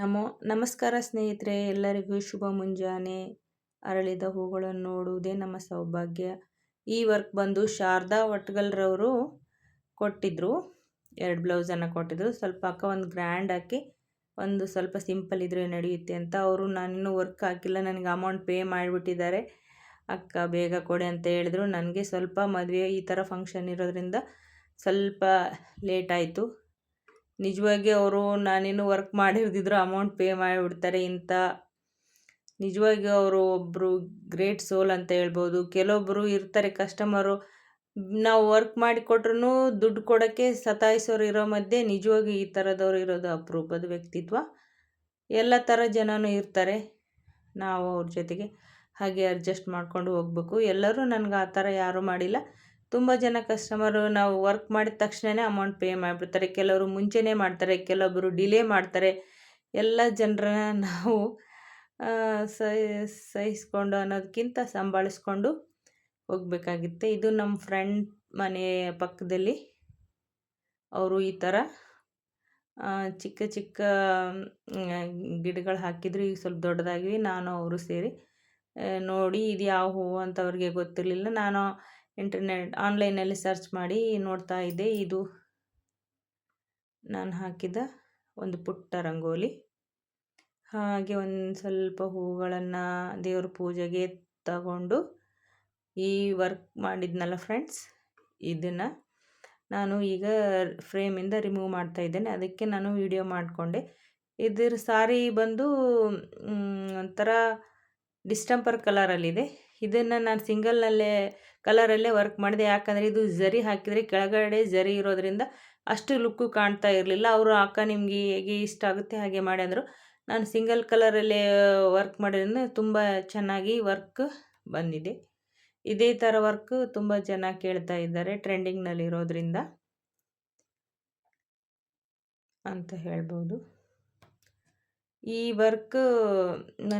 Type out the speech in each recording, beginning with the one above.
ನಮೋ, ನಮಸ್ಕಾರ ಸ್ನೇಹಿತರೆ, ಎಲ್ಲರಿಗೂ ಶುಭ ಮುಂಜಾನೆ. ಅರಳಿದ ಹೂಗಳನ್ನು ನೋಡುವುದೇ ನಮ್ಮ ಸೌಭಾಗ್ಯ. ಈ ವರ್ಕ್ ಬಂದು ಶಾರದಾ ವಟ್ಗಲ್ರವರು ಕೊಟ್ಟಿದ್ದರು ಎರಡು ಬ್ಲೌಸನ್ನು ಕೊಟ್ಟಿದ್ರು. ಸ್ವಲ್ಪ ಅಕ್ಕ ಒಂದು ಗ್ರ್ಯಾಂಡ್ ಹಾಕಿ, ಒಂದು ಸ್ವಲ್ಪ ಸಿಂಪಲ್ ಇದ್ರೆ ನಡೆಯುತ್ತೆ ಅಂತ ಅವರು ನಾನಿನ್ನೂ ವರ್ಕ್ ಹಾಕಿಲ್ಲ, ನನಗೆ ಅಮೌಂಟ್ ಪೇ ಮಾಡಿಬಿಟ್ಟಿದ್ದಾರೆ. ಅಕ್ಕ, ಬೇಗ ಕೊಡಿ ಅಂತ ಹೇಳಿದ್ರು. ನನಗೆ ಸ್ವಲ್ಪ ಮದುವೆ ಈ ಥರ ಫಂಕ್ಷನ್ ಇರೋದ್ರಿಂದ ಸ್ವಲ್ಪ ಲೇಟ್ ಆಯಿತು. ನಿಜವಾಗಿ ಅವರು ನಾನೇನು ವರ್ಕ್ ಮಾಡಿರ್ದಿದ್ರು ಅಮೌಂಟ್ ಪೇ ಮಾಡಿಬಿಡ್ತಾರೆ ಇಂಥ ನಿಜವಾಗಿ ಅವರು ಒಬ್ಬರು ಗ್ರೇಟ್ ಸೋಲ್ ಅಂತ ಹೇಳ್ಬೋದು. ಕೆಲವೊಬ್ಬರು ಇರ್ತಾರೆ ಕಸ್ಟಮರು ನಾವು ವರ್ಕ್ ಮಾಡಿ ಕೊಟ್ರೂ ದುಡ್ಡು ಕೊಡೋಕ್ಕೆ ಸತಾಯಿಸೋರು ಇರೋ ಮಧ್ಯೆ ನಿಜವಾಗಿ ಈ ಥರದವ್ರು ಇರೋದು ಅಪರೂಪದ ವ್ಯಕ್ತಿತ್ವ. ಎಲ್ಲ ಥರ ಜನನೂ ಇರ್ತಾರೆ. ನಾವು ಅವ್ರ ಜೊತೆಗೆ ಹಾಗೆ ಅಡ್ಜಸ್ಟ್ ಮಾಡಿಕೊಂಡು ಹೋಗ್ಬೇಕು. ಎಲ್ಲರೂ ನನಗೆ ಆ ಥರ ಯಾರೂ ಮಾಡಿಲ್ಲ. ತುಂಬ ಜನ ಕಸ್ಟಮರು ನಾವು ವರ್ಕ್ ಮಾಡಿದ ತಕ್ಷಣವೇ ಅಮೌಂಟ್ ಪೇ ಮಾಡಿಬಿಡ್ತಾರೆ. ಕೆಲವರು ಮುಂಚೆನೇ ಮಾಡ್ತಾರೆ ಕೆಲವೊಬ್ಬರು ಡಿಲೇ ಮಾಡ್ತಾರೆ. ಎಲ್ಲ ಜನರನ್ನ ನಾವು ಸಹಿಸ್ಕೊಂಡು ಅನ್ನೋದಕ್ಕಿಂತ ಸಂಭಾಳಿಸ್ಕೊಂಡು ಹೋಗಬೇಕಾಗಿತ್ತೆ. ಇದು ನಮ್ಮ ಫ್ರೆಂಡ್ ಮನೆ ಪಕ್ಕದಲ್ಲಿ. ಅವರು ಈ ಥರ ಚಿಕ್ಕ ಚಿಕ್ಕ ಗಿಡಗಳು ಹಾಕಿದ್ರು. ಈಗ ಸ್ವಲ್ಪ ದೊಡ್ಡದಾಗಿ ನಾನು ಅವರು ಸೇರಿ ನೋಡಿ ಇದು ಯಾವ ಹೂವು ಅಂತ ಅವ್ರಿಗೆ ಗೊತ್ತಿರಲಿಲ್ಲ. ನಾನು ಇಂಟರ್ನೆಟ್ ಆನ್ಲೈನಲ್ಲಿ ಸರ್ಚ್ ಮಾಡಿ ನೋಡ್ತಾ ಇದ್ದೆ. ಇದು ನಾನು ಹಾಕಿದ ಒಂದು ಪುಟ್ಟ ರಂಗೋಲಿ. ಹಾಗೆ ಒಂದು ಸ್ವಲ್ಪ ಹೂಗಳನ್ನು ದೇವ್ರ ಪೂಜೆಗೆ ತಗೊಂಡು ಈ ವರ್ಕ್ ಮಾಡಿದ್ನಲ್ಲ ಫ್ರೆಂಡ್ಸ್ ಇದನ್ನು ನಾನು ಈಗ ಫ್ರೇಮಿಂದ ರಿಮೂವ್ ಮಾಡ್ತಾ ಇದ್ದೇನೆ. ಅದಕ್ಕೆ ನಾನು ವಿಡಿಯೋ ಮಾಡಿಕೊಂಡೆ. ಇದ್ರ ಸಾರಿ ಬಂದು ಒಂಥರ ಡಿಸ್ಟಂಪರ್ ಕಲರಲ್ಲಿದೆ ಇದನ್ನು ನಾನು ಸಿಂಗಲ್ನಲ್ಲೇ ಕಲರಲ್ಲೇ ವರ್ಕ್ ಮಾಡಿದೆ. ಯಾಕಂದರೆ ಇದು ಝರಿ ಹಾಕಿದರೆ ಕೆಳಗಡೆ ಝರಿ ಇರೋದರಿಂದ ಅಷ್ಟು ಲುಕ್ಕು ಕಾಣ್ತಾ ಇರಲಿಲ್ಲ. ಅವರು, ಅಕ್ಕ, ನಿಮಗೆ ಹೇಗೆ ಇಷ್ಟ ಆಗುತ್ತೆ ಹಾಗೆ ಮಾಡಿ ಅಂದರು. ನಾನು ಸಿಂಗಲ್ ಕಲರಲ್ಲೇ ವರ್ಕ್ ಮಾಡಿದ್ರಿಂದ ತುಂಬ ಚೆನ್ನಾಗಿ ವರ್ಕ್ ಬಂದಿದೆ. ಇದೇ ಥರ ವರ್ಕ್ ತುಂಬ ಜನ ಕೇಳ್ತಾ ಇದ್ದಾರೆ ಟ್ರೆಂಡಿಂಗ್ನಲ್ಲಿರೋದ್ರಿಂದ ಅಂತ ಹೇಳ್ಬೋದು. ಈ ವರ್ಕ್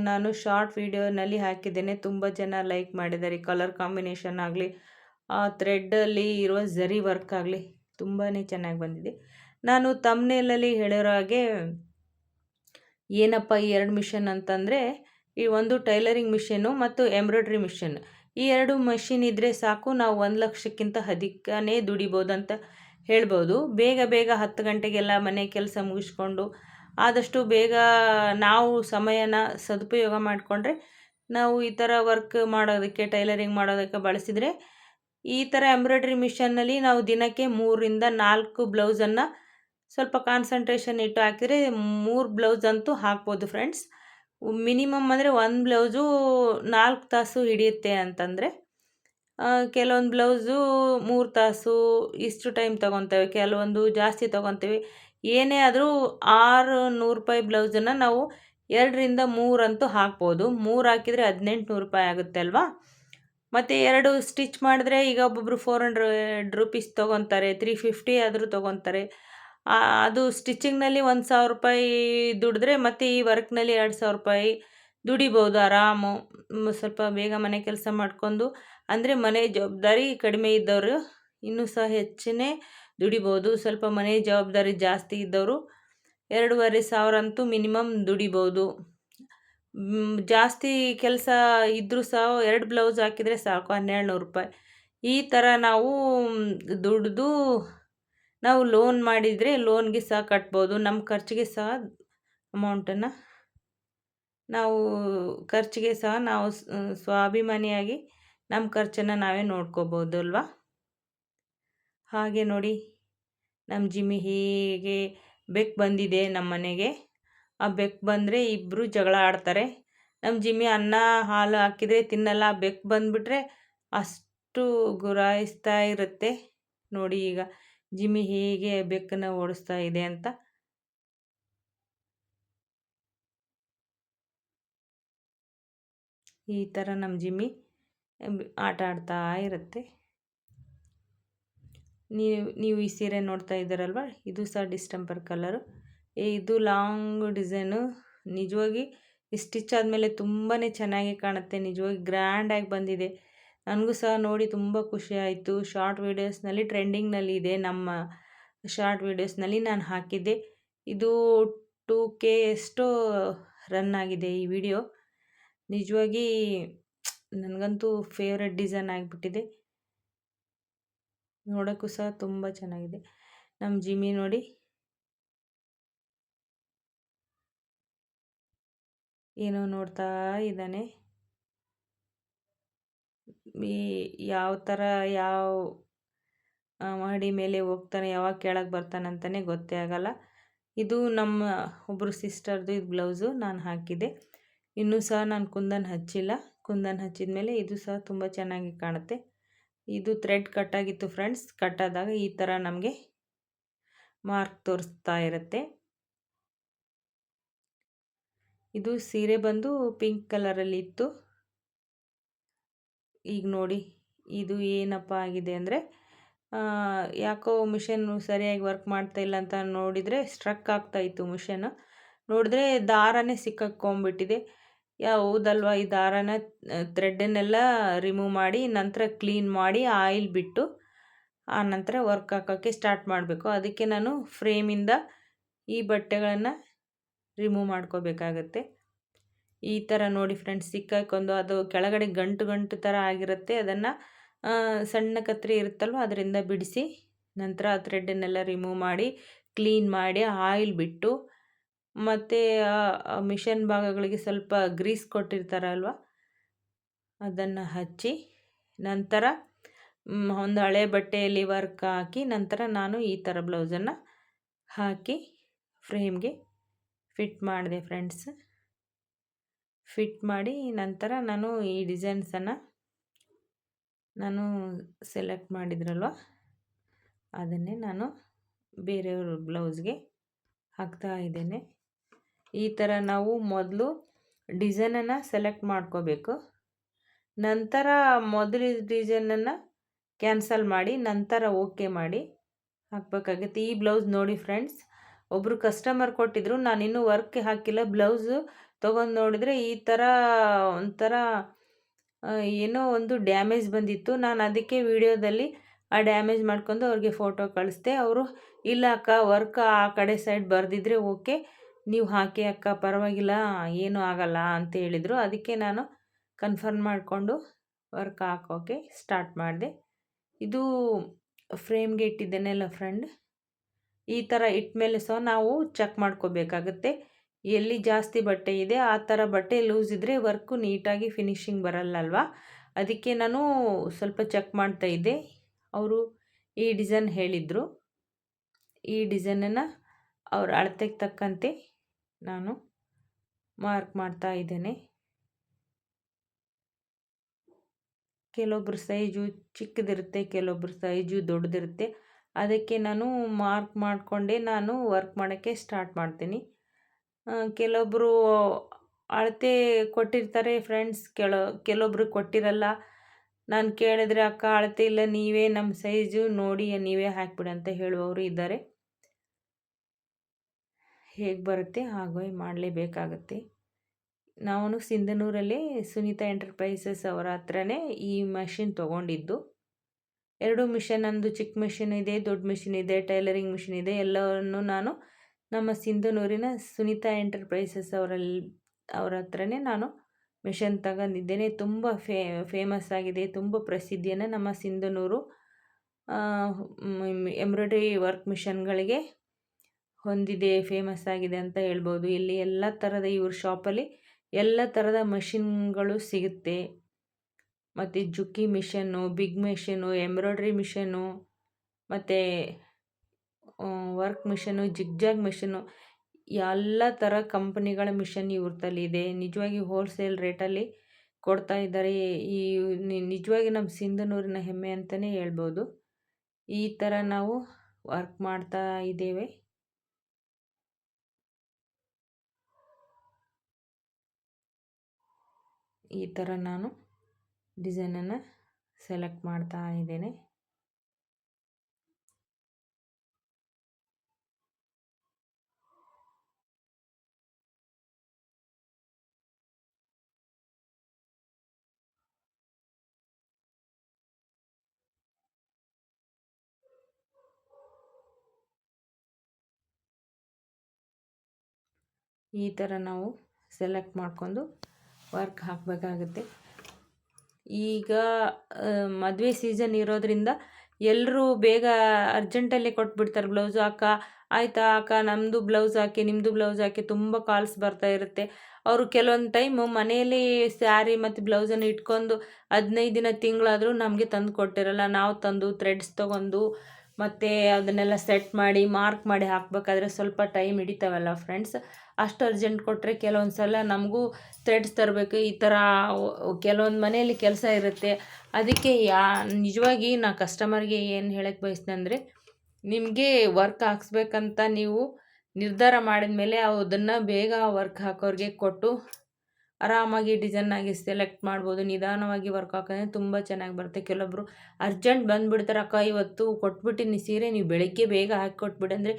ನಾನು ಶಾರ್ಟ್ ವಿಡಿಯೋನಲ್ಲಿ ಹಾಕಿದ್ದೇನೆ. ತುಂಬ ಜನ ಲೈಕ್ ಮಾಡಿದ್ದಾರೆ. ಕಲರ್ ಕಾಂಬಿನೇಷನ್ ಆಗಲಿ, ಆ ಥ್ರೆಡ್ಡಲ್ಲಿ ಇರುವ ಝರಿ ವರ್ಕ್ ಆಗಲಿ ತುಂಬಾ ಚೆನ್ನಾಗಿ ಬಂದಿದೆ. ನಾನು ತಮ್ನೇಲಲ್ಲಿ ಹೇಳಿರೋ ಹಾಗೆ, ಏನಪ್ಪ ಈ ಎರಡು ಮಿಷನ್ ಅಂತಂದರೆ, ಈ ಒಂದು ಟೈಲರಿಂಗ್ ಮಿಷಿನ್ನು ಮತ್ತು ಎಂಬ್ರಾಯ್ಡ್ರಿ ಮಿಷಿನ್. ಈ ಎರಡು ಮಷಿನ್ ಇದ್ದರೆ ಸಾಕು, ನಾವು ಒಂದು ಲಕ್ಷಕ್ಕಿಂತ ಅಧಿಕನೇ ದುಡಿಬೋದು ಅಂತ ಹೇಳ್ಬೋದು. ಬೇಗ ಬೇಗ ಹತ್ತು ಗಂಟೆಗೆಲ್ಲ ಮನೆ ಕೆಲಸ ಮುಗಿಸ್ಕೊಂಡು ಆದಷ್ಟು ಬೇಗ ನಾವು ಸಮಯನ ಸದುಪಯೋಗ ಮಾಡಿಕೊಂಡ್ರೆ ನಾವು ಈ ಥರ ವರ್ಕ್ ಮಾಡೋದಕ್ಕೆ, ಟೈಲರಿಂಗ್ ಮಾಡೋದಕ್ಕೆ ಬಳಸಿದರೆ ಈ ಥರ ಎಂಬ್ರಾಯ್ಡ್ರಿ ಮಿಷನ್ನಲ್ಲಿ ನಾವು ದಿನಕ್ಕೆ ಮೂರರಿಂದ ನಾಲ್ಕು ಬ್ಲೌಸನ್ನು ಸ್ವಲ್ಪ ಕಾನ್ಸಂಟ್ರೇಷನ್ ಇಟ್ಟು ಹಾಕಿದರೆ ಮೂರು ಬ್ಲೌಸ್ ಅಂತೂ ಹಾಕ್ಬೋದು ಫ್ರೆಂಡ್ಸ್. ಮಿನಿಮಮ್ ಅಂದರೆ ಒಂದು ಬ್ಲೌಸು ನಾಲ್ಕು ತಾಸು ಹಿಡಿಯುತ್ತೆ ಅಂತಂದರೆ ಕೆಲವೊಂದು ಬ್ಲೌಸು ಮೂರು ತಾಸು ಇಷ್ಟು ಟೈಮ್ ತೊಗೊತೇವೆ ಕೆಲವೊಂದು ಜಾಸ್ತಿ ತೊಗೊತೇವೆ ಏನೇ ಆದರೂ ಆರು ನೂರು ರೂಪಾಯಿ ಬ್ಲೌಸನ್ನು ನಾವು ಎರಡರಿಂದ ಮೂರಂತೂ ಹಾಕ್ಬೋದು. ಮೂರು ಹಾಕಿದರೆ ಹದಿನೆಂಟು ನೂರು ರೂಪಾಯಿ ಆಗುತ್ತೆ ಅಲ್ವಾ? ಮತ್ತು ಎರಡು ಸ್ಟಿಚ್ ಮಾಡಿದ್ರೆ ಈಗ ಒಬ್ಬೊಬ್ಬರು ಫೋರ್ ಹಂಡ್ರೆಡ್ ರುಪೀಸ್ ತೊಗೊತಾರೆ ತ್ರೀ ಫಿಫ್ಟಿ ಆದರೂ ತೊಗೊತಾರೆ. ಅದು ಸ್ಟಿಚಿಂಗ್ನಲ್ಲಿ ಒಂದು ಸಾವಿರ ರೂಪಾಯಿ ದುಡಿದ್ರೆ ಮತ್ತು ಈ ವರ್ಕ್ನಲ್ಲಿ ಎರಡು ಸಾವಿರ ರೂಪಾಯಿ ದುಡಿಬೋದು ಆರಾಮು. ಸ್ವಲ್ಪ ಬೇಗ ಮನೆ ಕೆಲಸ ಮಾಡಿಕೊಂಡು, ಅಂದರೆ ಮನೆ ಜವಾಬ್ದಾರಿ ಕಡಿಮೆ ಇದ್ದವರು ಇನ್ನೂ ಸಹ ಹೆಚ್ಚನೇ ದುಡಿಬೋದು. ಸ್ವಲ್ಪ ಮನೆ ಜವಾಬ್ದಾರಿ ಜಾಸ್ತಿ ಇದ್ದವರು ಎರಡೂವರೆ ಸಾವಿರ ಅಂತೂ ಮಿನಿಮಮ್ ದುಡಿಬೋದು. ಜಾಸ್ತಿ ಕೆಲಸ ಇದ್ದರೂ ಸಹ ಎರಡು ಬ್ಲೌಸ್ ಹಾಕಿದರೆ ಸಾಕು ಹನ್ನೆರಡು ನೂರು ರೂಪಾಯಿ. ಈ ಥರ ನಾವು ದುಡಿದು ನಾವು ಲೋನ್ ಮಾಡಿದರೆ ಲೋನ್ಗೆ ಸಹ ಕಟ್ಬೋದು. ನಮ್ಮ ಖರ್ಚಿಗೆ ಸಹ ಅಮೌಂಟನ್ನು ನಾವು, ಖರ್ಚಿಗೆ ಸಹ ನಾವು ಸ್ವಾಭಿಮಾನಿಯಾಗಿ ನಮ್ಮ ಖರ್ಚನ್ನು ನಾವೇ ನೋಡ್ಕೋಬೋದು ಅಲ್ವಾ? ಹಾಗೆ ನೋಡಿ. ನಮ್ಮ ಜಿಮ್ಮಿ ಹೀಗೆ ಬೆಕ್ಕು ಬಂದಿದೆ ನಮ್ಮ ಮನೆಗೆ. ಆ ಬೆಕ್ಕು ಬಂದರೆ ಇಬ್ಬರು ಜಗಳ ಆಡ್ತಾರೆ. ನಮ್ಮ ಜಿಮ್ಮಿ ಅನ್ನ, ಹಾಲು ಹಾಕಿದರೆ ತಿನ್ನಲ್ಲ. ಬೆಕ್ಕು ಬಂದುಬಿಟ್ರೆ ಅಷ್ಟು ಗುರಾಯಿಸ್ತಾ ಇರುತ್ತೆ. ನೋಡಿ ಈಗ ಜಿಮ್ಮಿ ಹೀಗೆ ಬೆಕ್ಕನ್ನು ಓಡಿಸ್ತಾ ಇದೆ ಅಂತ. ಈ ಥರ ನಮ್ಮ ಜಿಮ್ಮಿ ಆಟ ಆಡ್ತಾ ಇರುತ್ತೆ. ನೀವು ನೀವು ಈ ಸೀರೆ ನೋಡ್ತಾ ಇದ್ದೀರಲ್ವ? ಇದು ಸಹ ಡಿಸ್ಟೆಂಪರ್ ಕಲರು. ಇದು ಲಾಂಗ್ ಡಿಸೈನು. ನಿಜವಾಗಿ ಸ್ಟಿಚ್ ಆದಮೇಲೆ ತುಂಬಾ ಚೆನ್ನಾಗಿ ಕಾಣುತ್ತೆ. ನಿಜವಾಗಿ ಗ್ರ್ಯಾಂಡಾಗಿ ಬಂದಿದೆ. ನನಗೂ ಸಹ ನೋಡಿ ತುಂಬ ಖುಷಿ ಆಯಿತು. ಶಾರ್ಟ್ ವೀಡಿಯೋಸ್ನಲ್ಲಿ ಟ್ರೆಂಡಿಂಗ್ನಲ್ಲಿ ಇದೆ. ನಮ್ಮ ಶಾರ್ಟ್ ವೀಡಿಯೋಸ್ನಲ್ಲಿ ನಾನು ಹಾಕಿದ್ದೆ. ಇದು ಟೂ ಕೆ ಎಷ್ಟು ರನ್ ಆಗಿದೆ ಈ ವಿಡಿಯೋ. ನಿಜವಾಗಿ ನನಗಂತೂ ಫೇವ್ರೆಟ್ ಡಿಸೈನ್ ಆಗಿಬಿಟ್ಟಿದೆ. ನೋಡೋಕ್ಕೂ ಸಹ ತುಂಬ ಚೆನ್ನಾಗಿದೆ. ನಮ್ಮ ಜಿಮ್ಮಿ ನೋಡಿ. ಏನೋ ನೋಡ್ತಾ ಇದ್ದಾನೆ. ಈ ಯಾವ ಥರ ಯಾವ ಮಹಡಿ ಮೇಲೆ ಹೋಗ್ತಾನೆ, ಯಾವಾಗ ಕೆಳಗೆ ಬರ್ತಾನೆ ಅಂತಲೇ ಗೊತ್ತೇ ಆಗಲ್ಲ. ಇದು ನಮ್ಮ ಒಬ್ಬರು ಸಿಸ್ಟರ್ದು ಇದು ಬ್ಲೌಸು ನಾನು ಹಾಕಿದೆ ಇನ್ನೂ ಸಹ ನಾನು ಕುಂದನ್ ಹಚ್ಚಿಲ್ಲ. ಕುಂದನ್ ಹಚ್ಚಿದ ಮೇಲೆ ಇದು ಸಹ ತುಂಬ ಚೆನ್ನಾಗಿ ಕಾಣುತ್ತೆ. ಇದು ಥ್ರೆಡ್ ಕಟ್ಟಾಗಿತ್ತು ಫ್ರೆಂಡ್ಸ್ ಕಟ್ಟಾದಾಗ ಈ ಥರ ನಮಗೆ ಮಾರ್ಕ್ ತೋರಿಸ್ತಾ ಇರುತ್ತೆ. ಇದು ಸೀರೆ ಬಂದು ಪಿಂಕ್ ಕಲರಲ್ಲಿ ಇತ್ತು. ಈಗ ನೋಡಿ, ಇದು ಏನಪ್ಪ ಆಗಿದೆ ಅಂದರೆ ಯಾಕೋ ಮಿಷನ್ ಸರಿಯಾಗಿ ವರ್ಕ್ ಮಾಡ್ತಾ ಇಲ್ಲ ಅಂತ ನೋಡಿದರೆ ಸ್ಟ್ರಕ್ ಆಗ್ತಾ ಇತ್ತು ಮಿಷನ್ ನೋಡಿದ್ರೆ ದಾರನೇ ಸಿಕ್ಕಾಕೊಂಬಿಟ್ಟಿದೆ ಹೌದಲ್ವ? ಈ ದಾರನ ಥ್ರೆಡ್ಡನ್ನೆಲ್ಲ ರಿಮೂವ್ ಮಾಡಿ, ನಂತರ ಕ್ಲೀನ್ ಮಾಡಿ ಆಯಿಲ್ ಬಿಟ್ಟು, ಆ ನಂತರ ವರ್ಕ್ ಹಾಕೋಕ್ಕೆ ಸ್ಟಾರ್ಟ್ ಮಾಡಬೇಕು. ಅದಕ್ಕೆ ನಾನು ಫ್ರೇಮಿಂದ ಈ ಬಟ್ಟೆಗಳನ್ನು ರಿಮೂವ್ ಮಾಡ್ಕೋಬೇಕಾಗತ್ತೆ. ಈ ಥರ ನೋಡಿ ಫ್ರೆಂಡ್ಸ್ ಸಿಕ್ಕಾಕೊಂಡು ಅದು ಕೆಳಗಡೆ ಗಂಟು ಗಂಟು ಥರ ಆಗಿರುತ್ತೆ. ಅದನ್ನು ಸಣ್ಣ ಕತ್ರಿ ಇರುತ್ತಲ್ವ, ಅದರಿಂದ ಬಿಡಿಸಿ, ನಂತರ ಆ ಥ್ರೆಡ್ಡನ್ನೆಲ್ಲ ರಿಮೂವ್ ಮಾಡಿ ಕ್ಲೀನ್ ಮಾಡಿ ಆಯಿಲ್ ಬಿಟ್ಟು ಮತ್ತು ಮಿಷನ್ ಭಾಗಗಳಿಗೆ ಸ್ವಲ್ಪ ಗ್ರೀಸ್ ಕೊಟ್ಟಿರ್ತಾರಲ್ವ? ಅದನ್ನು ಹಚ್ಚಿ ನಂತರ ಒಂದು ಹಳೆ ಬಟ್ಟೆಯಲ್ಲಿ ವರ್ಕ್ ಹಾಕಿ ನಂತರ ನಾನು ಈ ಥರ ಬ್ಲೌಸನ್ನು ಹಾಕಿ ಫ್ರೇಮ್ಗೆ ಫಿಟ್ ಮಾಡಿದೆ ಫ್ರೆಂಡ್ಸ್. ಫಿಟ್ ಮಾಡಿ ನಂತರ ನಾನು ಈ ಡಿಸೈನ್ಸನ್ನು ನಾನು ಸೆಲೆಕ್ಟ್ ಮಾಡಿದ್ರಲ್ವ? ಅದನ್ನೇ ನಾನು ಬೇರೆಯವ್ರ ಬ್ಲೌಸ್ಗೆ ಹಾಕ್ತಾ ಇದ್ದೇನೆ. ಈ ಥರ ನಾವು ಮೊದಲು ಡಿಸೈನನ್ನು ಸೆಲೆಕ್ಟ್ ಮಾಡ್ಕೋಬೇಕು. ನಂತರ ಮೊದಲ ಡಿಸೈನನ್ನು ಕ್ಯಾನ್ಸಲ್ ಮಾಡಿ, ನಂತರ ಓಕೆ ಮಾಡಿ ಹಾಕಬೇಕಾಗುತ್ತೆ. ಈ ಬ್ಲೌಸ್ ನೋಡಿ ಫ್ರೆಂಡ್ಸ್ ಒಬ್ಬರು ಕಸ್ಟಮರ್ ಕೊಟ್ಟಿದ್ರು ಇನ್ನೂ ವರ್ಕ್ ಹಾಕಿಲ್ಲ. ಬ್ಲೌಸು ತೊಗೊಂಡು ನೋಡಿದರೆ ಈ ಥರ ಒಂಥರ ಏನೋ ಒಂದು ಡ್ಯಾಮೇಜ್ ಬಂದಿತ್ತು. ನಾನು ಅದಕ್ಕೆ ವಿಡಿಯೋದಲ್ಲಿ ಆ ಡ್ಯಾಮೇಜ್ ಮಾಡ್ಕೊಂಡು ಅವ್ರಿಗೆ ಫೋಟೋ ಕಳಿಸ್ದೆ. ಅವರು ಇಲ್ಲ ಅಕ್ಕ ವರ್ಕ್ ಆ ಕಡೆ ಸೈಡ್ ಬರೆದಿದ್ರೆ ಓಕೆ ನೀವು ಹಾಕಿ ಅಕ್ಕ, ಪರವಾಗಿಲ್ಲ, ಏನೂ ಆಗಲ್ಲ ಅಂತ ಹೇಳಿದರು. ಅದಕ್ಕೆ ನಾನು ಕನ್ಫರ್ಮ್ ಮಾಡಿಕೊಂಡು ವರ್ಕ್ ಹಾಕೋಕೆ ಸ್ಟಾರ್ಟ್ ಮಾಡಿದೆ. ಇದು ಫ್ರೇಮ್ಗೆ ಇಟ್ಟಿದ್ದೇನೆಲ್ಲ ಫ್ರೆಂಡ್ ಈ ಥರ ಇಟ್ಟ ಮೇಲೆ ಸಹ ನಾವು ಚೆಕ್ ಮಾಡ್ಕೋಬೇಕಾಗುತ್ತೆ. ಎಲ್ಲಿ ಜಾಸ್ತಿ ಬಟ್ಟೆ ಇದೆ, ಆ ಥರ ಬಟ್ಟೆ ಲೂಸ್ ಇದ್ದರೆ ವರ್ಕು ನೀಟಾಗಿ ಫಿನಿಶಿಂಗ್ ಬರಲ್ಲಲ್ವಾ? ಅದಕ್ಕೆ ನಾನು ಸ್ವಲ್ಪ ಚೆಕ್ ಮಾಡ್ತಾ ಇದ್ದೆ. ಅವರು ಈ ಡಿಸೈನ್ ಹೇಳಿದರು. ಈ ಡಿಸೈನನ್ನು ಅವ್ರ ಅಳತೆಗೆ ತಕ್ಕಂತೆ ನಾನು ಮಾರ್ಕ್ ಮಾಡ್ತಾ ಇದ್ದೇನೆ. ಕೆಲವೊಬ್ರು ಸೈಜು ಚಿಕ್ಕದಿರುತ್ತೆ, ಕೆಲವೊಬ್ರು ಸೈಜು ದೊಡ್ಡದಿರುತ್ತೆ. ಅದಕ್ಕೆ ನಾನು ಮಾರ್ಕ್ ಮಾಡಿಕೊಂಡೇ, ನಾನು ವರ್ಕ್ ಮಾಡೋಕ್ಕೆ ಸ್ಟಾರ್ಟ್ ಮಾಡ್ತೀನಿ. ಕೆಲವೊಬ್ಬರು ಅಳತೆ ಕೊಟ್ಟಿರ್ತಾರೆ ಫ್ರೆಂಡ್ಸ್, ಕೆಲ, ಕೆಲವೊಬ್ರು ಕೊಟ್ಟಿರಲ್ಲ. ನಾನು ಕೇಳಿದ್ರೆ, ಅಕ್ಕ, ಅಳತೆ ಇಲ್ಲ, ನೀವೇ ನಮ್ಮ ಸೈಜು ನೋಡಿ, ನೀವೇ ಹಾಕಿಬಿಡಿ ಅಂತ ಹೇಳುವವರು ಇದ್ದಾರೆ. ಹೇಗೆ ಬರುತ್ತೆ ಹಾಗೆ ಮಾಡಲೇಬೇಕಾಗುತ್ತೆ. ನಾನು ಸಿಂಧನೂರಲ್ಲಿ ಸುನೀತಾ ಎಂಟರ್ಪ್ರೈಸಸ್ ಅವರ ಹತ್ರನೇ ಈ ಮಷಿನ್ ತೊಗೊಂಡಿದ್ದು. ಎರಡು ಮಿಷನ್ ಅಂದು ಚಿಕ್ಕ ಮಿಷಿನ್ ಇದೆ, ದೊಡ್ಡ ಮಿಷಿನ್ ಇದೆ, ಟೈಲರಿಂಗ್ ಮಿಷಿನ್ ಇದೆ, ಎಲ್ಲವನ್ನು ನಾನು ನಮ್ಮ ಸಿಂಧನೂರಿನ ಸುನೀತಾ ಎಂಟರ್ಪ್ರೈಸಸ್ ಅವರಲ್ಲಿ ಅವರ ಹತ್ರನೇ ನಾನು ಮಿಷನ್ ತಗೊಂಡಿದ್ದೇನೆ. ತುಂಬ ಫೇ, ಫೇಮಸ್ ಆಗಿದೆ, ತುಂಬ ಪ್ರಸಿದ್ಧಿಯನ್ನು ನಮ್ಮ ಸಿಂಧನೂರು ಎಂಬ್ರಾಯ್ಡ್ರಿ ವರ್ಕ್ ಮಿಷನ್ಗಳಿಗೆ ಹೊಂದಿದೆ ಫೇಮಸ್ ಆಗಿದೆ ಅಂತ ಹೇಳ್ಬೋದು. ಇಲ್ಲಿ ಎಲ್ಲ ಥರದ ಇವ್ರ ಶಾಪಲ್ಲಿ ಎಲ್ಲ ಥರದ ಮಷಿನ್ಗಳು ಸಿಗುತ್ತೆ. ಮತ್ತು Juki machine big machine embroidery machine ಮತ್ತು ವರ್ಕ್ ಮಿಷನ್ನು ಜಿಗ್ಜಾಗ್ ಮಿಷನ್ನು ಎಲ್ಲ ಥರ ಕಂಪ್ನಿಗಳ ಮಿಷನ್ ಇವ್ರದಲ್ಲಿ ಇದೆ. ನಿಜವಾಗಿ ಹೋಲ್ಸೇಲ್ ರೇಟಲ್ಲಿ ಕೊಡ್ತಾ ಇದ್ದಾರೆ. ಈ ನಿಜವಾಗಿ ನಮ್ಮ ಸಿಂಧನೂರಿನ ಹೆಮ್ಮೆ ಅಂತಲೇ ಹೇಳ್ಬೋದು. ಈ ಥರ ನಾವು ವರ್ಕ್ ಮಾಡ್ತಾ ಇದ್ದೇವೆ. ಈ ಥರ ನಾನು ಡಿಸೈನನ್ನು ಸೆಲೆಕ್ಟ್ ಮಾಡ್ತಾ ಇದ್ದೇನೆ. ಈ ಥರ ನಾವು ಸೆಲೆಕ್ಟ್ ಮಾಡಿಕೊಂಡು ವರ್ಕ್ ಹಾಕಬೇಕಾಗುತ್ತೆ. ಈಗ ಮದುವೆ ಸೀಸನ್ ಇರೋದ್ರಿಂದ ಎಲ್ಲರೂ ಬೇಗ ಅರ್ಜೆಂಟಲ್ಲಿ ಕೊಟ್ಬಿಡ್ತಾರೆ ಬ್ಲೌಸ್. ಅಕ್ಕ, ಆಯಿತಾ ಅಕ್ಕ ನಮ್ಮದು ಬ್ಲೌಸ್ ಹಾಕಿ ನಿಮ್ಮದು ಬ್ಲೌಸ್ ಹಾಕಿ ತುಂಬ ಕಾಲ್ಸ್ ಬರ್ತಾ ಇರುತ್ತೆ. ಅವರು ಕೆಲವೊಂದು ಟೈಮು ಮನೆಯಲ್ಲಿ ಸ್ಯಾರಿ ಮತ್ತು ಬ್ಲೌಸನ್ನು ಇಟ್ಕೊಂಡು ಹದಿನೈದು ದಿನ ತಿಂಗಳಾದರೂ ನಮಗೆ ತಂದು ಕೊಟ್ಟಿರಲ್ಲ. ನಾವು ತಂದು ಥ್ರೆಡ್ಸ್ ತೊಗೊಂಡು ಮತ್ತು ಅದನ್ನೆಲ್ಲ ಸೆಟ್ ಮಾಡಿ ಮಾರ್ಕ್ ಮಾಡಿ ಹಾಕಬೇಕಾದ್ರೆ ಸ್ವಲ್ಪ ಟೈಮ್ ಹಿಡಿತಾವಲ್ಲ ಫ್ರೆಂಡ್ಸ್ ಅಷ್ಟು ಅರ್ಜೆಂಟ್ ಕೊಟ್ಟರೆ ಕೆಲವೊಂದು ಸಲ ನಮಗೂ ಥ್ರೆಡ್ಸ್ ತರಬೇಕು. ಈ ಥರ ಕೆಲವೊಂದು ಮನೆಯಲ್ಲಿ ಕೆಲಸ ಇರುತ್ತೆ. ಅದಕ್ಕೆ ಯಾ, ನಿಜವಾಗಿ ನಾ ಕಸ್ಟಮರ್ಗೆ ಏನು ಹೇಳಕ್ಕೆ ಬಯಸ್ತೀನಿ ನಿಮಗೆ ವರ್ಕ್ ಹಾಕ್ಸ್ಬೇಕಂತ ನೀವು ನಿರ್ಧಾರ ಮಾಡಿದ ಮೇಲೆ ಅದನ್ನು ಬೇಗ ವರ್ಕ್ ಹಾಕೋರಿಗೆ ಕೊಟ್ಟು ಆರಾಮಾಗಿ ಡಿಸೈನಾಗಿ ಸೆಲೆಕ್ಟ್ ಮಾಡ್ಬೋದು. ನಿಧಾನವಾಗಿ ವರ್ಕ್ ಹಾಕೋದ್ರೆ ತುಂಬ ಚೆನ್ನಾಗಿ ಬರುತ್ತೆ. ಕೆಲವೊಬ್ಬರು ಅರ್ಜೆಂಟ್ ಬಂದುಬಿಡ್ತಾರೆ, ಅಕ್ಕ, ಇವತ್ತು ಕೊಟ್ಬಿಟ್ಟಿನಿ ಸೀರೆ, ನೀವು ಬೆಳಗ್ಗೆ ಬೇಗ ಹಾಕಿ ಕೊಟ್ಬಿಡಿ ಅಂದರೆ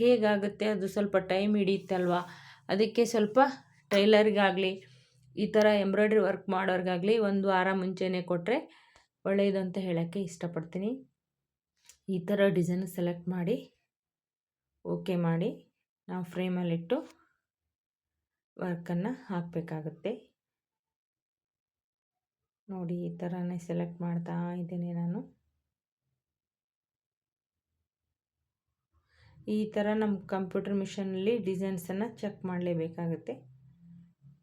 ಹೇಗಾಗುತ್ತೆ? ಅದು ಸ್ವಲ್ಪ ಟೈಮ್ ಹಿಡಿಯುತ್ತಲ್ವ ಅದಕ್ಕೆ ಸ್ವಲ್ಪ ಟೈಲರ್ಗಾಗಲಿ, ಈ ಥರ ಎಂಬ್ರಾಯ್ಡ್ರಿ ವರ್ಕ್ ಮಾಡೋರಿಗಾಗಲಿ ಒಂದು ವಾರ ಮುಂಚೆನೇ ಕೊಟ್ಟರೆ ಒಳ್ಳೆಯದು ಅಂತ ಹೇಳೋಕ್ಕೆ ಇಷ್ಟಪಡ್ತೀನಿ. ಈ ಥರ ಡಿಸೈನ್ ಸೆಲೆಕ್ಟ್ ಮಾಡಿ, ಓಕೆ ಮಾಡಿ ನಾವು ಫ್ರೇಮಲ್ಲಿಟ್ಟು ವರ್ಕನ್ನು ಹಾಕಬೇಕಾಗುತ್ತೆ. ನೋಡಿ ಈ ಥರನೇ ಸೆಲೆಕ್ಟ್ ಮಾಡ್ತಾ ಇದ್ದೀನಿ ನಾನು. ಈ ಥರ ನಮ್ಮ ಕಂಪ್ಯೂಟರ್ ಮಿಷನಲ್ಲಿ ಡಿಸೈನ್ಸನ್ನು ಚೆಕ್ ಮಾಡಲೇಬೇಕಾಗುತ್ತೆ.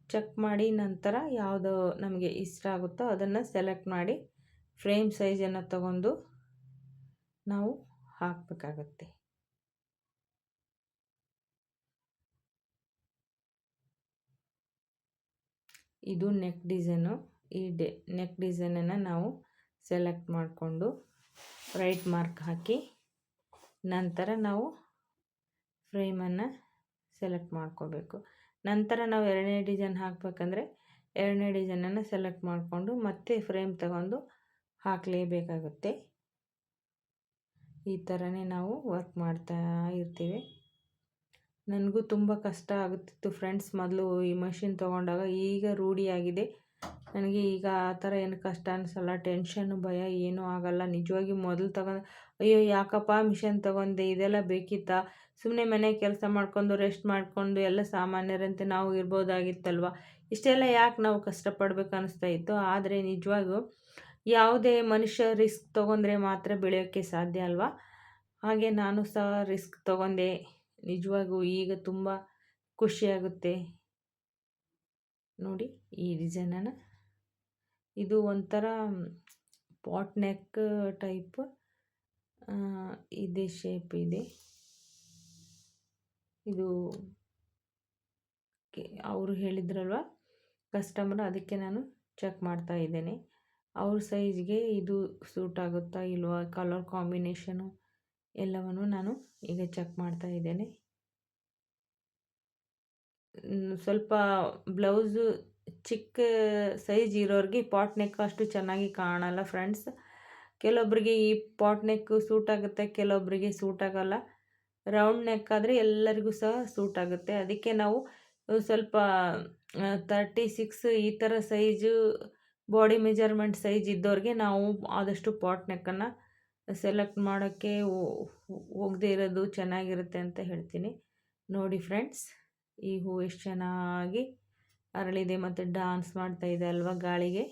ಚೆಕ್ ಮಾಡಿ ನಂತರ ಯಾವುದು ನಮಗೆ ಇಷ್ಟ ಆಗುತ್ತೋ ಅದನ್ನು ಸೆಲೆಕ್ಟ್ ಮಾಡಿ ಫ್ರೇಮ್ ಸೈಜನ್ನು ತಗೊಂಡು ನಾವು ಹಾಕಬೇಕಾಗತ್ತೆ. ಇದು ನೆಕ್ ಡಿಸೈನು. ಈ ಡೆ ನೆಕ್ ಡಿಸೈನನ್ನು ನಾವು ಸೆಲೆಕ್ಟ್ ಮಾಡಿಕೊಂಡು ರೈಟ್ ಮಾರ್ಕ್ ಹಾಕಿ ನಂತರ ನಾವು ಫ್ರೇಮನ್ನು ಸೆಲೆಕ್ಟ್ ಮಾಡ್ಕೋಬೇಕು. ನಂತರ ನಾವು ಎರಡನೇ ಡಿಸೈನ್ ಹಾಕಬೇಕಂದ್ರೆ ಎರಡನೇ ಡಿಸೈನನ್ನು ಸೆಲೆಕ್ಟ್ ಮಾಡಿಕೊಂಡು ಮತ್ತೆ ಫ್ರೇಮ್ ತಗೊಂಡು ಹಾಕಲೇಬೇಕಾಗುತ್ತೆ. ಈ ಥರನೇ ನಾವು ವರ್ಕ್ ಮಾಡ್ತಾ ಇರ್ತೀವಿ. ನನಗೂ ತುಂಬ ಕಷ್ಟ ಆಗುತ್ತಿತ್ತು ಫ್ರೆಂಡ್ಸ್, ಮೊದಲು ಈ ಮಷಿನ್ ತೊಗೊಂಡಾಗ ಈಗ ರೂಢಿಯಾಗಿದೆ. ನನಗೆ ಈಗ ಆ ಥರ ಏನು ಕಷ್ಟ ಅನಿಸಲ್ಲ ಟೆನ್ಷನ್ನು ಭಯ ಏನೂ ಆಗಲ್ಲ. ನಿಜವಾಗಿ ಮೊದಲು ತಗೊಂಡು, ಅಯ್ಯೋ ಯಾಕಪ್ಪ ಮಿಷನ್ ತಗೊಂಡೆ, ಇದೆಲ್ಲ ಬೇಕಿತ್ತಾ? ಸುಮ್ಮನೆ ಮನೆ ಕೆಲಸ ಮಾಡ್ಕೊಂಡು ರೆಸ್ಟ್ ಮಾಡಿಕೊಂಡು, ಎಲ್ಲ ಸಾಮಾನ್ಯರಂತೆ ನಾವು ಇರ್ಬೋದಾಗಿತ್ತಲ್ವ? ಇಷ್ಟೆಲ್ಲ ಯಾಕೆ ನಾವು ಕಷ್ಟಪಡ್ಬೇಕು ಅನಿಸ್ತಾ ಇತ್ತು? ಆದರೆ ನಿಜವಾಗೂ ಯಾವುದೇ ಮನುಷ್ಯ ರಿಸ್ಕ್ ತೊಗೊಂಡ್ರೆ ಮಾತ್ರ ಬೆಳೆಯೋಕ್ಕೆ ಸಾಧ್ಯ ಅಲ್ವಾ? ಹಾಗೆ ನಾನು ಸಹ ರಿಸ್ಕ್ ತೊಗೊಂಡೆ. ನಿಜವಾಗೂ ಈಗ ತುಂಬ ಖುಷಿಯಾಗುತ್ತೆ. ನೋಡಿ ಈ ಡಿಸೈನನ್ನು. ಇದು ಒಂಥರ ಪಾಟ್ ನೆಕ್ ಟೈಪ್ ಇದೆ ಶೇಪ್ ಇದೆ. ಇದು ಅವರು ಹೇಳಿದ್ರಲ್ವ, ಕಸ್ಟಮರ್ ಅದಕ್ಕೆ ನಾನು ಚೆಕ್ ಮಾಡ್ತಾ ಇದ್ದೇನೆ. ಅವ್ರ ಸೈಜ್ಗೆ ಇದು ಸೂಟ್ ಆಗುತ್ತಾ ಇಲ್ವಾ, ಕಲರ್ ಕಾಂಬಿನೇಷನು ಎಲ್ಲವನ್ನು ನಾನು ಈಗ ಚೆಕ್ ಮಾಡ್ತಾ ಇದ್ದೇನೆ. ಸ್ವಲ್ಪ ಬ್ಲೌಸು ಚಿಕ್ಕ ಸೈಜ್ ಇರೋರಿಗೆ ಪಾಟ್ ನೆಕ್ ಅಷ್ಟು ಚೆನ್ನಾಗಿ ಕಾಣಲ್ಲ ಫ್ರೆಂಡ್ಸ್. ಕೆಲವೊಬ್ಬರಿಗೆ ಈ ಪಾಟ್ ನೆಕ್ ಸೂಟ್ ಆಗುತ್ತೆ ಕೆಲವೊಬ್ಬರಿಗೆ ಸೂಟ್ ಆಗೋಲ್ಲ. ರೌಂಡ್ ನೆಕ್ ಆದರೆ ಎಲ್ಲರಿಗೂ ಸಹ ಸೂಟ್ ಆಗುತ್ತೆ. ಅದಕ್ಕೆ ನಾವು ಸ್ವಲ್ಪ ತರ್ಟಿ ಸಿಕ್ಸ್ ಈ ಥರ ಸೈಜು ಬಾಡಿ ಮೆಜರ್ಮೆಂಟ್ ಸೈಜ್ ಇದ್ದವ್ರಿಗೆ ನಾವು ಆದಷ್ಟು ಪಾಟ್ ನೆಕ್ಕನ್ನು ಸೆಲೆಕ್ಟ್ ಮಾಡೋಕ್ಕೆ ಹೋಗದೇ ಇರೋದು ಚೆನ್ನಾಗಿರುತ್ತೆ ಅಂತ ಹೇಳ್ತೀನಿ. ನೋಡಿ ಫ್ರೆಂಡ್ಸ್. ಈ ಹೂ ಎಷ್ಟು ಚೆನ್ನಾಗಿ ಅರಳಿದೆ ಮತ್ತು ಡಾನ್ಸ್ ಮಾಡ್ತಾ ಇದೆ ಅಲ್ವಾ ಗಾಳಿಗೆ?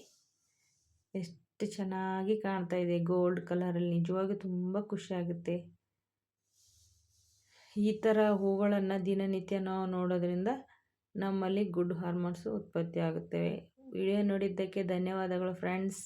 ಎಷ್ಟು ಚೆನ್ನಾಗಿ ಕಾಣ್ತಾ ಇದೆ ಗೋಲ್ಡ್ ಕಲರಲ್ಲಿ ನಿಜವಾಗಿ ತುಂಬ ಖುಷಿಯಾಗುತ್ತೆ ಈ ಥರ ಹೂಗಳನ್ನು ದಿನನಿತ್ಯ ನಾವು ನೋಡೋದ್ರಿಂದ ನಮ್ಮಲ್ಲಿ ಗುಡ್ ಹಾರ್ಮೋನ್ಸು ಉತ್ಪತ್ತಿ ಆಗುತ್ತವೆ ವಿಡಿಯೋ ನೋಡಿದ್ದಕ್ಕೆ ಧನ್ಯವಾದಗಳು ಫ್ರೆಂಡ್ಸ್